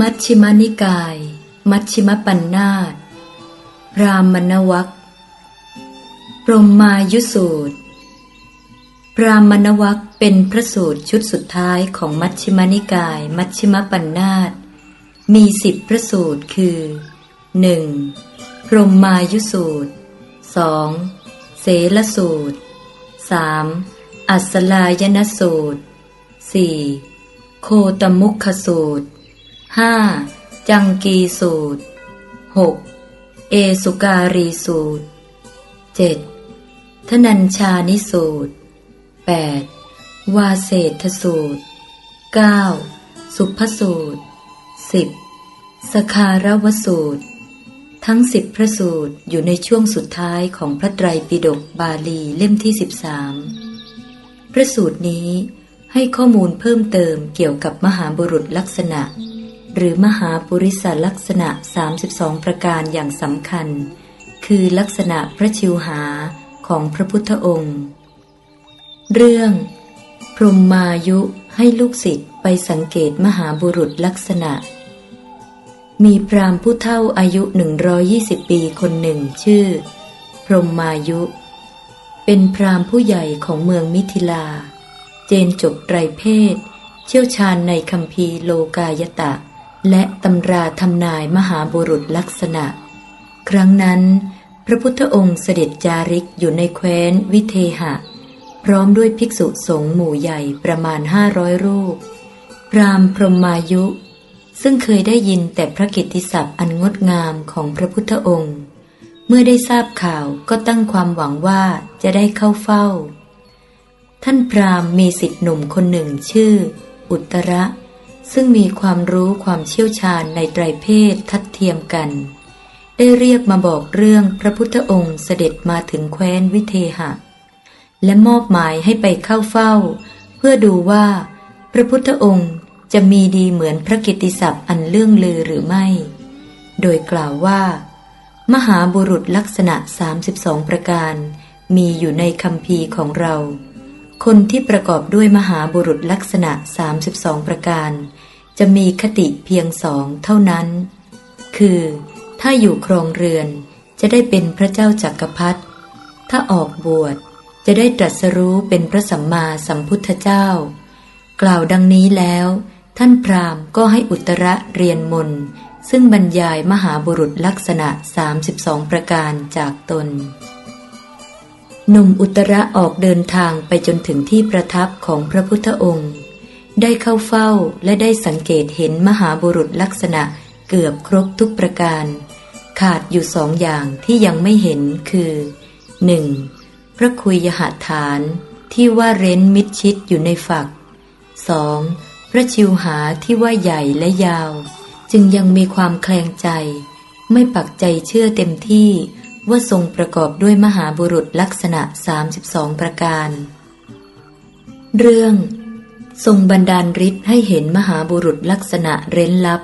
มัชฌิมนิกาย มัชฌิมปัญนาตพรามณวัคพรหมายุสูตร พรามณวัคเป็นพระสูตรชุดสุดท้ายของมัชฌิมนิกาย มัชฌิมปัญนาตมีสิบพระสูตรคือ 1. พรหมายุสูตร 2. เสลสูตร 3. อัสลายนสูตร 4. โคตมุขสูตร 5. จังกีสูตร 6. เอสุการีสูตร 7. ทนัญชานิสูตร 8. วาเศรษฐสูตร 9. สุภสูตร 10. สคารวสูตร ทั้งสิบพระสูตรอยู่ในช่วงสุดท้ายของพระไตรปิฎกบาลีเล่มที่ 13 พระสูตรนี้ให้ข้อมูลเพิ่มเติมเกี่ยวกับมหาบุรุษลักษณะ หรือมหาปุริสลักษณะ 32 ประการอย่างสำคัญ คือลักษณะพระชิวหาของพระพุทธองค์ เรื่อง พรหมมายุให้ลูกศิษย์ไปสังเกตมหาบุรุษลักษณะ มีพราหมณ์ผู้เฒ่าอายุ 120 ปีคนหนึ่งชื่อ พรหมมายุ เป็นพราหมณ์ผู้ใหญ่ของเมืองมิถิลา เจนจบไตรเพศ เชี่ยวชาญในคัมภีโลกายตะ และตำราทำนายมหาบุรุษลักษณะ ครั้งนั้น พระพุทธองค์เสด็จจาริกอยู่ในแคว้นวิเทหะ พร้อมด้วยภิกษุสงฆ์หมู่ใหญ่ประมาณห้าร้อยรูป พรามพรหมายุ ซึ่งเคยได้ยินแต่พระกิตติศัพท์อันงดงามของพระพุทธองค์ เมื่อได้ทราบข่าวก็ตั้งความหวังว่าจะได้เข้าเฝ้า ท่านพรามมีสิทธิหนุ่มคนหนึ่งชื่อ อุตระ ซึ่งมีความรู้ความเชี่ยวชาญในไตรเพศทัดเทียมกัน ได้เรียกมาบอกเรื่องพระพุทธองค์เสด็จมาถึงแคว้นวิเทหะ และมอบหมายให้ไปเข้าเฝ้า เพื่อดูว่าพระพุทธองค์จะมีดีเหมือนพระกิติศัพท์อันเลื่องลือหรือไม่ โดยกล่าวว่า มหาบุรุษลักษณะ 32 ประการ มีอยู่ในคำพีร์ของเรา คนที่ประกอบด้วยมหาบุรุษลักษณะ 32 ประการ จะมีคติเพียงสองเท่านั้น คือ ถ้าอยู่ครองเรือนจะได้เป็นพระเจ้าจักรพรรดิ ถ้าออกบวชจะได้ตรัสรู้เป็นพระสัมมาสัมพุทธเจ้า กล่าวดังนี้แล้ว ท่านพราหมณ์ก็ให้อุตระเรียนมนซึ่งบรรยายมหาบุรุษลักษณะ 32 ประการจากตน หนุ่มอุตระออกเดินทางไปจนถึงที่ประทับของพระพุทธองค์ ได้เข้าเฝ้าและได้สังเกตเห็นมหาบุรุษลักษณะเกือบครบทุกประการ ขาดอยู่สองอย่างที่ยังไม่เห็นคือ 1. พระคุยยหาฐานที่ว่าเร้นมิดชิดอยู่ในฝัก 2. พระชิวหาที่ว่าใหญ่และยาว จึงยังมีความแคลงใจ ไม่ปักใจเชื่อเต็มที่ ว่าทรงประกอบด้วยมหาบุรุษลักษณะ 32 ประการ เรื่อง ทรงบันดาลฤทธิ์ให้เห็นมหาบุรุษลักษณะเร้นลับ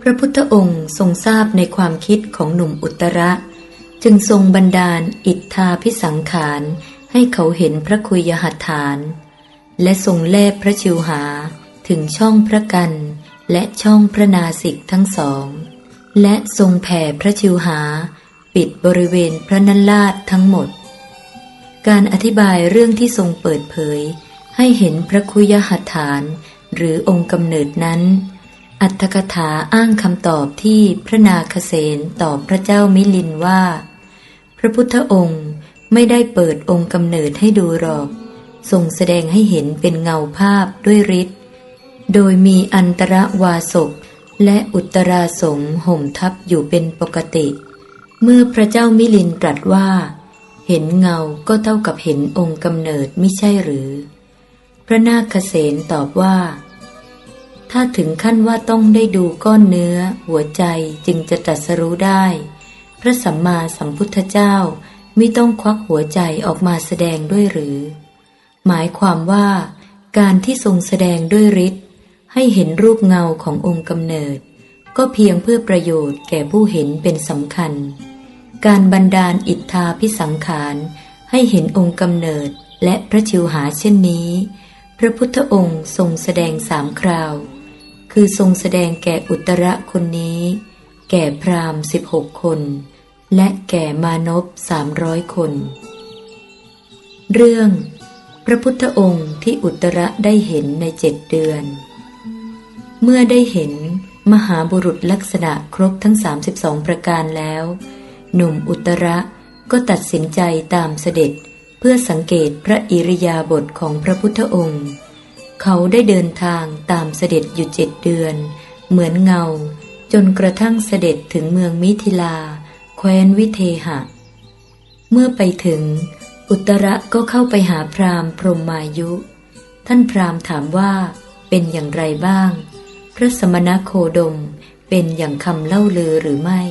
พระพุทธองค์ทรงทราบในความคิดของหนุ่มอุตระ จึงทรงบันดาลอิทธาพิสังขารให้เขาเห็นพระคุยหัตถาน และทรงแลบพระชิวหาถึงช่องพระกัน และช่องพระนาสิกทั้งสอง และทรงแผ่พระชิวหา ปิดบริเวณพระนันลาดทั้งหมด การอธิบายเรื่องที่ทรงเปิดเผย ให้เห็นพระคุยหัตถาน หรือองค์กำเนิดนั้น อัตถกถาอ้างคำตอบที่พระนาคเษนตอบพระเจ้ามิลินว่า พระพุทธองค์ไม่ได้เปิดองค์กำเนิดให้ดูหรอกทรงแสดงให้เห็นเป็นเงาภาพด้วยฤทธิ์ โดยมีอันตรวาสก และอุตราสงห่มทับอยู่เป็นปกติ เมื่อพระเจ้ามิลินตรัสว่า เห็นเงาก็เท่ากับเห็นองค์กำเนิดไม่ใช่หรือ พระนาคเษนตอบว่า ถ้าถึงขั้นว่าต้องได้ดูก้อนเนื้อ หัวใจจึงจะตรัสรู้ได้ พระสัมมาสัมพุทธเจ้าไม่ต้องควักหัวใจออกมาแสดงด้วยหรือ หมายความว่าการที่ทรงแสดงด้วยฤทธิ ให้เห็นรูปเงาขององค์กำเนิด ก็เพียงเพื่อประโยชน์แก่ผู้เห็นเป็นสำคัญ การบันดาลอิทธาพิสังขารให้เห็นองค์กำเนิดและพระชิวหาเช่นนี้ พระพุทธองค์ทรงแสดงสามคราว คือทรงแสดงแก่อุตระคนนี้ แก่พราหมณ์สิบหกคน และแก่มานพสามร้อยคน เรื่อง พระพุทธองค์ที่อุตระได้เห็นในเจ็ดเดือน เมื่อได้เห็นมหาบุรุษลักษณะครบทั้ง 32 ประการแล้ว หนุ่มอุตระก็ตัดสินใจตามเสด็จเพื่อสังเกตพระอิริยาบถของพระพุทธองค์ เขาได้เดินทางตามเสด็จอยู่เจ็ดเดือน เหมือนเงา จนกระทั่งเสด็จถึงเมืองมิถิลา แคว้นวิเทหะ เมื่อไปถึง อุตระก็เข้าไปหาพราหมณ์พรหมายุ ท่านพราหมณ์ถามว่าเป็นอย่างไรบ้าง ระสมณโคดมเป็นอย่างคำเล่าลือหรือไม่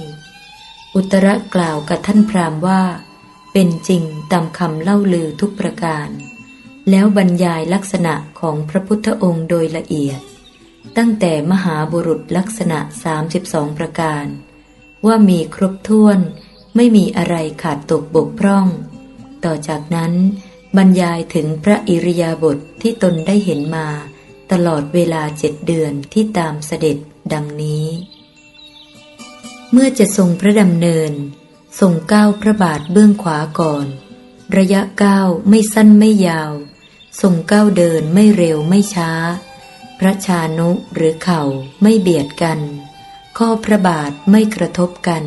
อุตระกล่าวกับท่านพราหมณ์ว่า เป็นจริงตามคำเล่าลือทุกประการ แล้วบรรยายลักษณะของพระพุทธองค์โดยละเอียด ตั้งแต่มหาบุรุษลักษณะ 32 ประการ ว่ามีครบถ้วนไม่มีอะไรขาดตกบกพร่อง ต่อจากนั้นบรรยายถึงพระอิริยาบถทที่ตนได้เห็นมา ตลอดเวลาเจ็ดเดือนที่ตามเสด็จดังนี้ เมื่อจะทรงพระดำเนิน ทรงก้าวพระบาทเบื้องขวาก่อน ระยะก้าวไม่สั้นไม่ยาว ทรงก้าวเดินไม่เร็วไม่ช้า พระชานุหรือเข่าไม่เบียดกัน ข้อพระบาทไม่กระทบกัน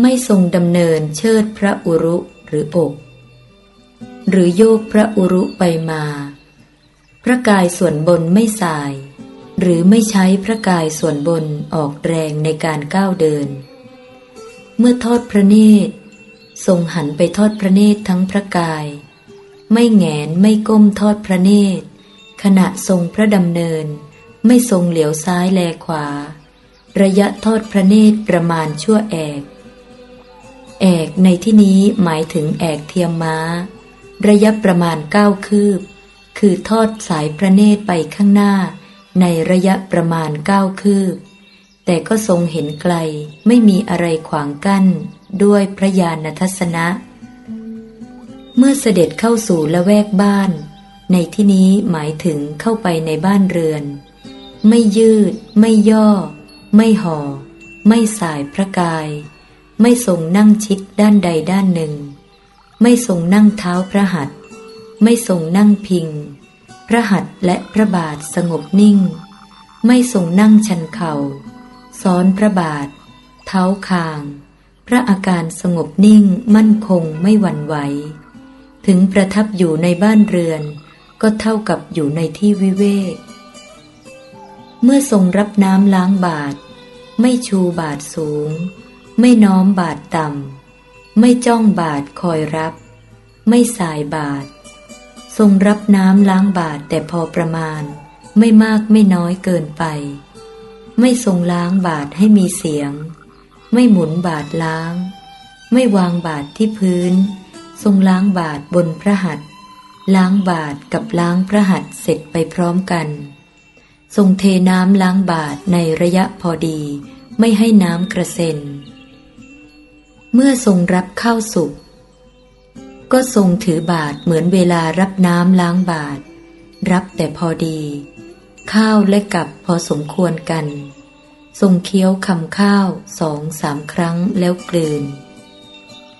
ไม่ทรงดำเนินเชิดพระอุรุหรืออก หรือโยกพระอุรุไปมา พระกายส่วนบนไม่สาย หรือไม่ใช้พระกายส่วนบนออกแรงในการก้าวเดิน เมื่อทอดพระเนตร ทรงหันไปทอดพระเนตรทั้งพระกาย ไม่แงนไม่ก้มทอดพระเนตร ขณะทรงพระดำเนิน ไม่ทรงเหลียวซ้ายแลขวา ระยะทอดพระเนตรประมาณชั่วแอกแอกในที่นี้หมายถึงแอกเทียมม้า ระยะประมาณเก้าคืบ คือทอดสายพระเนตรไปข้างหน้า ในระยะประมาณเก้าคืบ แต่ก็ทรงเห็นไกลไม่มีอะไรขวางกั้น ด้วยพระญาณทัศนะ เมื่อเสด็จเข้าสู่ละแวกบ้าน ในที่นี้หมายถึงเข้าไปในบ้านเรือน ไม่ยืด ไม่ย่อ ไม่ห่อ ไม่สายพระกาย ไม่ทรงนั่งชิดด้านใดด้านหนึ่ง ไม่ทรงนั่งเท้าพระหัตถ์ ไม่ทรงนั่งพิง พระหัตถ์และพระบาทสงบนิ่ง ไม่ทรงนั่งชันเข่า ซ้อนพระบาท เท้าคาง พระอาการสงบนิ่งมั่นคงไม่หวั่นไหว ถึงประทับอยู่ในบ้านเรือนก็เท่ากับอยู่ในที่วิเวก เมื่อทรงรับน้ำล้างบาท ไม่ชูบาทสูง ไม่น้อมบาทต่ำ ไม่จ้องบาทคอยรับ ไม่สายบาท ทรงรับน้ำล้างบาทแต่พอประมาณ ไม่มากไม่น้อยเกินไป ไม่ทรงล้างบาทให้มีเสียง ไม่หมุนบาทล้าง ไม่วางบาทที่พื้น ทรงล้างบาทบนพระหัตถ์ล้างบาทกับล้างพระหัตถ์เสร็จไปพร้อมกัน ทรงเทน้ำล้างบาทในระยะพอดี ไม่ให้น้ำกระเซ็น เมื่อทรงรับข้าวสุก ก็ทรงถือบาทเหมือนเวลารับน้ำล้างบาท รับแต่พอดี ข้าวและกับพอสมควรกัน ทรงเคี้ยวคำข้าวสองสามครั้งแล้วกลืน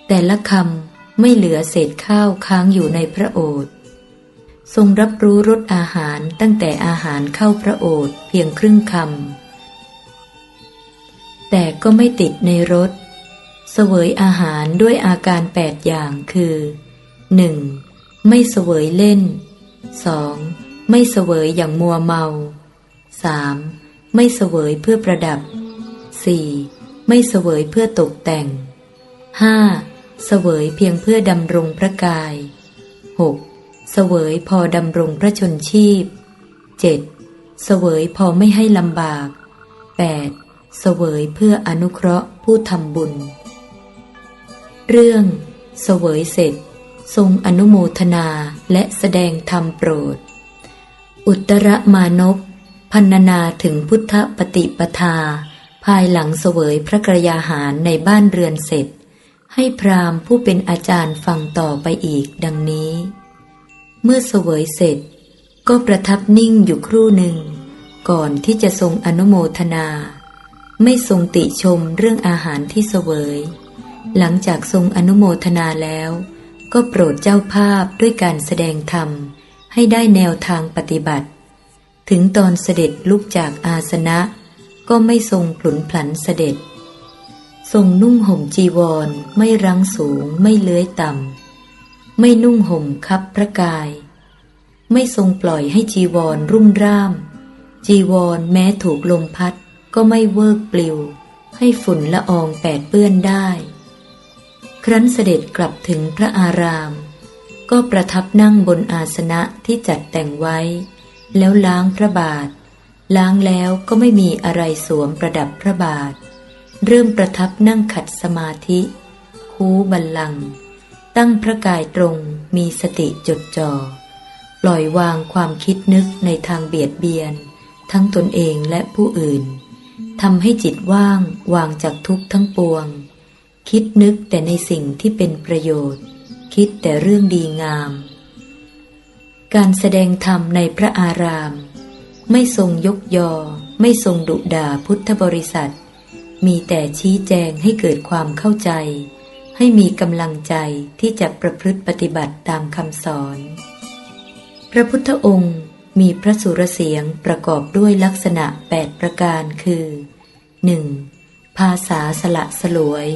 แต่ละคำไม่เหลือเศษข้าวค้างอยู่ในพระโอษฐ์ทรงรับรู้รสอาหารตั้งแต่อาหารเข้าพระโอษฐ์เพียงครึ่งคำแต่ก็ไม่ติดในรส เสวยอาหารด้วยอาการแปดอย่างคือ 1. ไม่เสวยเล่น 2. ไม่เสวยอย่างมัวเมา 3. ไม่เสวยเพื่อประดับ 4. ไม่เสวยเพื่อตกแต่ง 5. เสวยเพียงเพื่อดำรงพระกาย 6. เสวยพอดำรงพระชนชีพ 7. เสวยพอไม่ให้ลำบาก 8. เสวยเพื่ออนุเคราะห์ผู้ทำบุญ เรื่อง เสวยเสร็จ ทรงอนุโมทนาและแสดงธรรมโปรด อุตรมานพพันนาถึงพุทธปฏิปทา ภายหลังเสวยพระกรยาหารในบ้านเรือนเสร็จ ให้พราหมณ์ผู้เป็นอาจารย์ฟังต่อไปอีกดังนี้ เมื่อเสวยเสร็จ ก็ประทับนิ่งอยู่ครู่หนึ่ง ก่อนที่จะทรงอนุโมทนา ไม่ทรงติชมเรื่องอาหารที่เสวย หลังจากทรงอนุโมทนาแล้ว ก็โปรดเจ้าภาพด้วยการแสดงธรรม ให้ได้แนวทางปฏิบัติ ถึงตอนเสด็จลุกจากอาสนะ ก็ไม่ทรงผลุนผลันเสด็จ ทรงนุ่งห่มจีวรไม่รังสูงไม่เลื้อยต่ำ ไม่นุ่งห่มคับพระกาย ไม่ทรงปล่อยให้จีวรรุ่มร่าม จีวรแม้ถูกลมพัดก็ไม่เวิกปลิว ให้ฝุ่นละอองแปดเปื้อนได้ ครั้นเสด็จกลับถึงพระอาราม ก็ประทับนั่งบนอาสนะที่จัดแต่งไว้ แล้วล้างพระบาท ล้างแล้วก็ไม่มีอะไรสวมประดับพระบาท เริ่มประทับนั่งขัดสมาธิ คูบัลลัง ตั้งพระกายตรงมีสติจดจ่อปล่อยวางความคิดนึกในทางเบียดเบียน ทั้งตนเองและผู้อื่นทำให้จิตว่างวางจากทุกข์ทั้งปวง คิดนึกแต่ในสิ่งที่เป็นประโยชน์ คิดแต่เรื่องดีงาม การแสดงธรรมในพระอาราม ไม่ทรงยกยอ ไม่ทรงดุด่าพุทธบริษัท มีแต่ชี้แจงให้เกิดความเข้าใจ ให้มีกำลังใจที่จะประพฤติปฏิบัติตามคำสอน พระพุทธองค์มีพระสุรเสียงประกอบด้วยลักษณะ 8 ประการคือ 1. ภาษาสละสลวย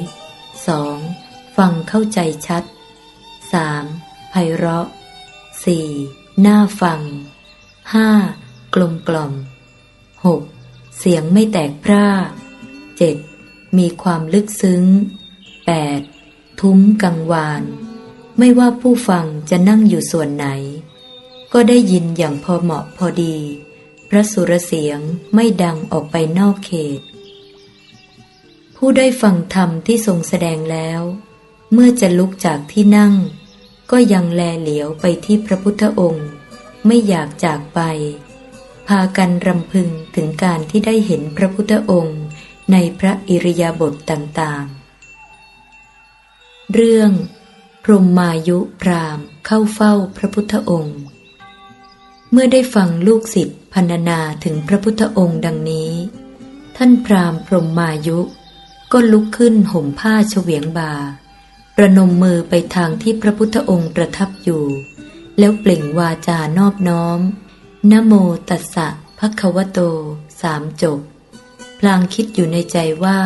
2. ฟังเข้าใจชัด 3. ไพเราะ 4. น่าฟัง 5. กลมกล่อม 6. เสียงไม่แตกพร่า 7. มีความลึกซึ้ง 8. ทุ้มกังวาน ไม่ว่าผู้ฟังจะนั่งอยู่ส่วนไหน ก็ได้ยินอย่างพอเหมาะพอดี พระสุรเสียงไม่ดังออกไปนอกเขต ผู้ได้ฟังธรรมที่ทรงแสดงแล้ว เมื่อจะลุกจากที่นั่ง ก็ยังแลเหลียวไปที่พระพุทธองค์ ไม่อยากจากไป พากันรำพึงถึงการที่ได้เห็นพระพุทธองค์ในพระอิริยาบถต่างๆ เรื่องพรหมายุพรามเข้าเฝ้าพระพุทธองค์ เมื่อได้ฟังลูกศิษย์พรรณนาถึงพระพุทธองค์ดังนี้ ท่านพรามพรหมายุ ก็ลุกขึ้นห่มผ้าเฉวียงบ่าประนมมือไปทางที่พระพุทธองค์ประทับอยู่ แล้วเปล่งวาจานอบน้อมนะโมตัสสะภะคะวะโต สามจบ พลางคิดอยู่ในใจว่า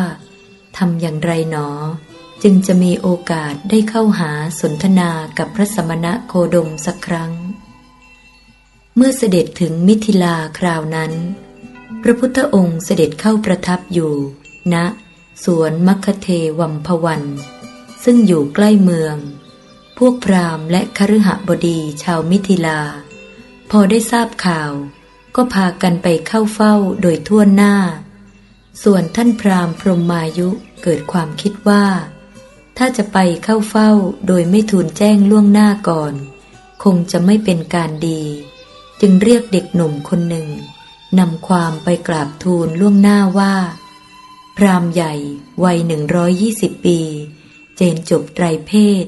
ทำอย่างไรหนอ จึงจะมีโอกาสได้เข้าหาสนทนากับพระสมณะโคดมสักครั้ง เมื่อเสด็จถึงมิถิลาคราวนั้น พระพุทธองค์เสด็จเข้าประทับอยู่ณ สวนมัคเทวัมพวัน ซึ่งอยู่ใกล้เมือง พวกพราหมณ์และคฤหบดีชาวมิถิลา พอได้ทราบข่าว ก็พากันไปเข้าเฝ้าโดยทั่วหน้า ส่วนท่านพราหมณ์พรหมายุเกิดความคิดว่า ถ้าจะไปเข้าเฝ้าโดยไม่ทูลแจ้งล่วงหน้าก่อน คงจะไม่เป็นการดี จึงเรียกเด็กหนุ่มคนหนึ่งนำความไปกราบทูลล่วงหน้าว่า พราหมณ์ใหญ่วัยหนึ่งร้อยยี่สิบปี เจนจบไตรเพศ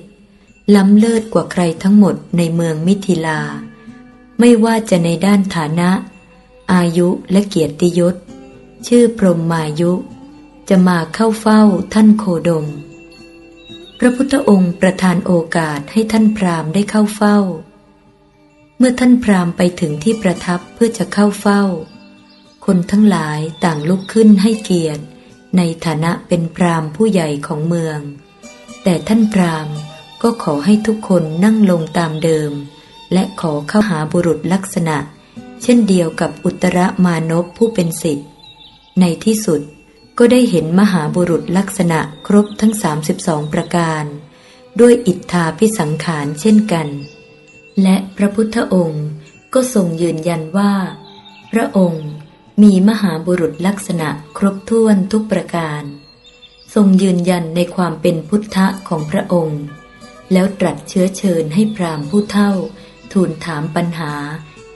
ล้ำเลิศกว่าใครทั้งหมดในเมืองมิถิลา ไม่ว่าจะในด้านฐานะ อายุและเกียรติยศ ชื่อพรหมมายุ จะมาเข้าเฝ้าท่านโคดม พระพุทธองค์ประทานโอกาสให้ท่านพราหมณ์ได้เข้าเฝ้า เมื่อท่านพราหมณ์ไปถึงที่ประทับเพื่อจะเข้าเฝ้า คนทั้งหลายต่างลุกขึ้นให้เกียรติ ในฐานะเป็นพราหมณ์ผู้ใหญ่ของเมือง แต่ท่านพราหมณ์ก็ขอให้ทุกคนนั่งลงตามเดิม และขอเข้าหาบุรุษลักษณะ เช่นเดียวกับอุตรมานพผู้เป็นสิทธิ์ในที่สุดก็ได้เห็นมหาบุรุษลักษณะครบทั้ง 32 ประการ ด้วยอิทธาพิสังขารเช่นกัน และพระพุทธองค์ก็ทรงยืนยันว่า พระองค์ มีมหาบุรุษลักษณะครบถ้วนทุกประการ ทรงยืนยันในความเป็นพุทธะของพระองค์ แล้วตรัสเชื้อเชิญให้พราหมณ์ผู้เท่า ทูลถามปัญหา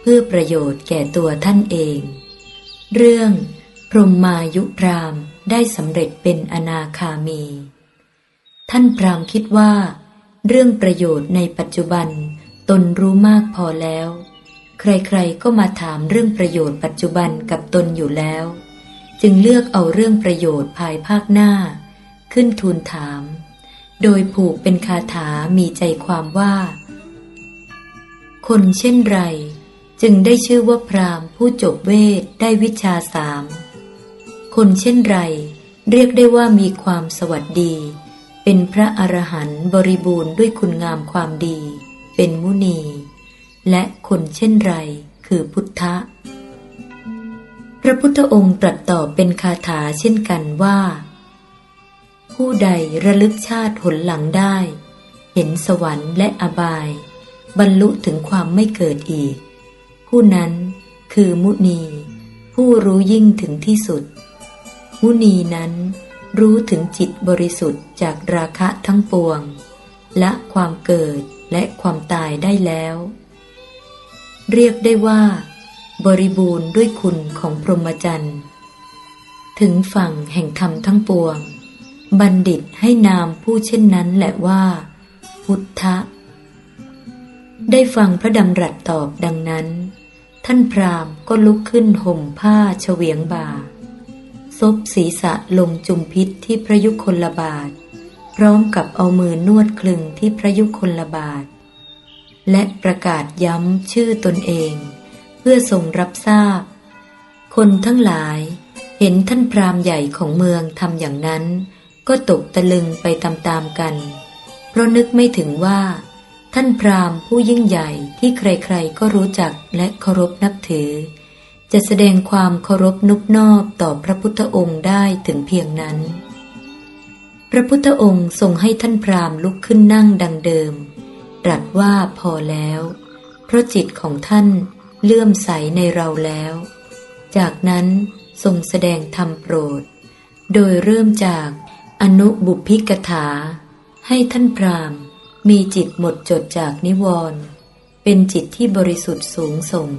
เพื่อประโยชน์แก่ตัวท่านเอง เรื่อง พรหมายุพรามได้สำเร็จเป็นอนาคามี ท่านพรามคิดว่า เรื่องประโยชน์ในปัจจุบันตนรู้มากพอแล้ว ใครๆก็มาถามเรื่องประโยชน์ปัจจุบันกับตนอยู่แล้ว จึงเลือกเอาเรื่องประโยชน์ภายภาคหน้า ขึ้นทูลถาม โดยผูกเป็นคาถามีใจความว่า คนเช่นไร จึงได้ชื่อว่าพราหมณ์ผู้จบเวทได้วิชาสาม คนเช่นไร เรียกได้ว่ามีความสวัสดี เป็นพระอรหันต์บริบูรณ์ด้วยคุณงามความดี เป็นมุนี และคนเช่นไรคือพุทธะ พระพุทธองค์ตรัสตอบเป็นคาถาเช่นกันว่า ผู้ใดระลึกชาติหนหลังได้ เห็นสวรรค์และอบาย บรรลุถึงความไม่เกิดอีก ผู้นั้นคือมุนี ผู้รู้ยิ่งถึงที่สุด มุนีนั้นรู้ถึงจิตบริสุทธิ์จากราคะทั้งปวง และความเกิดและความตายได้แล้ว เรียกได้ว่า บริบูรณ์ด้วยคุณของพรหมจรรย์ ถึงฝั่งแห่งธรรมทั้งปวง บัณฑิตให้นามผู้เช่นนั้นแหละว่า พุทธะ ได้ฟังพระดำรัสตอบดังนั้น ท่านพราหมณ์ก็ลุกขึ้นห่มผ้าเฉวียงบ่าซบศีรษะลงจุมพิษที่พระยุคลบาท พร้อมกับเอามือนวดคลึงที่พระยุคลบาท และประกาศย้ำชื่อตนเอง เพื่อทรงรับทราบ คนทั้งหลายเห็นท่านพราหมณ์ใหญ่ของเมืองทำอย่างนั้น ก็ตกตะลึงไปตามๆกัน เพราะนึกไม่ถึงว่า ท่านพราหมณ์ผู้ยิ่งใหญ่ที่ใครๆก็รู้จักและเคารพนับถือ จะแสดงความเคารพนุบนอบต่อพระพุทธองค์ได้ถึงเพียงนั้น พระพุทธองค์ทรงให้ท่านพราหมณ์ลุกขึ้นนั่งดังเดิม ตรัสว่าพอแล้ว เพราะจิตของท่านเลื่อมใสในเราแล้ว จากนั้นทรงแสดงธรรมโปรด โดยเริ่มจากอนุบุพิกถา ให้ท่านพราหมณ์ มีจิตหมดจดจากนิวรณ์เป็นจิตที่บริสุทธิ์สูงส่ง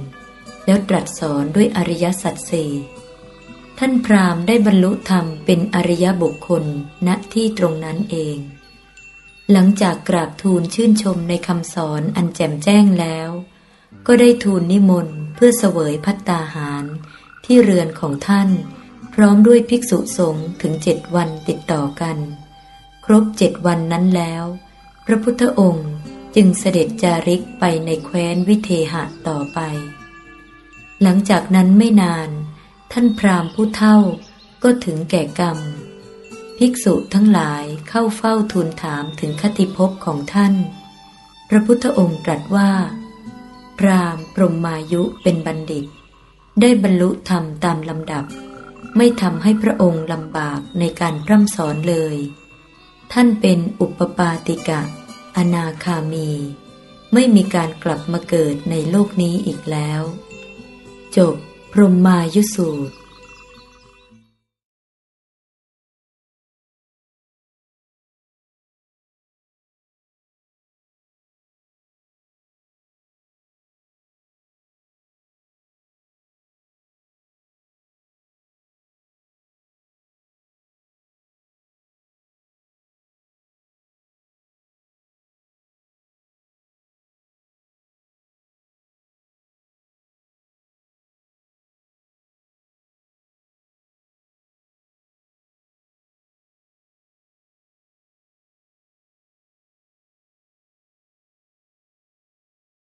แล้วตรัสสอนด้วยอริยสัจสี่ท่านพราหมณ์ได้บรรลุธรรมเป็นอริยบุคคลณที่ตรงนั้นเอง หลังจากกราบทูลชื่นชมในคำสอนอันแจ่มแจ้งแล้ว ก็ได้ทูลนิมนต์เพื่อเสวยพัตตาหาร ที่เรือนของท่าน พร้อมด้วยภิกษุสงฆ์ถึงเจ็ดวันติดต่อกัน ครบเจ็ดวันนั้นแล้ว พระพุทธองค์จึงเสด็จจาริกไปในแคว้นวิเทหะต่อไป หลังจากนั้นไม่นาน ท่านพราหมณ์ผู้เฒ่าก็ถึงแก่กรรม ภิกษุทั้งหลายเข้าเฝ้าทูลถามถึงคติภพของท่าน พระพุทธองค์ตรัสว่า พรามปรมมายุเป็นบัณฑิต ได้บรรลุธรรมตามลำดับ ไม่ทำให้พระองค์ลำบากในการพร่ำสอนเลย ท่านเป็นอุปปาติกะ อนาคามี ไม่มีการกลับมาเกิดในโลกนี้อีกแล้ว จบพรมมายุสูตร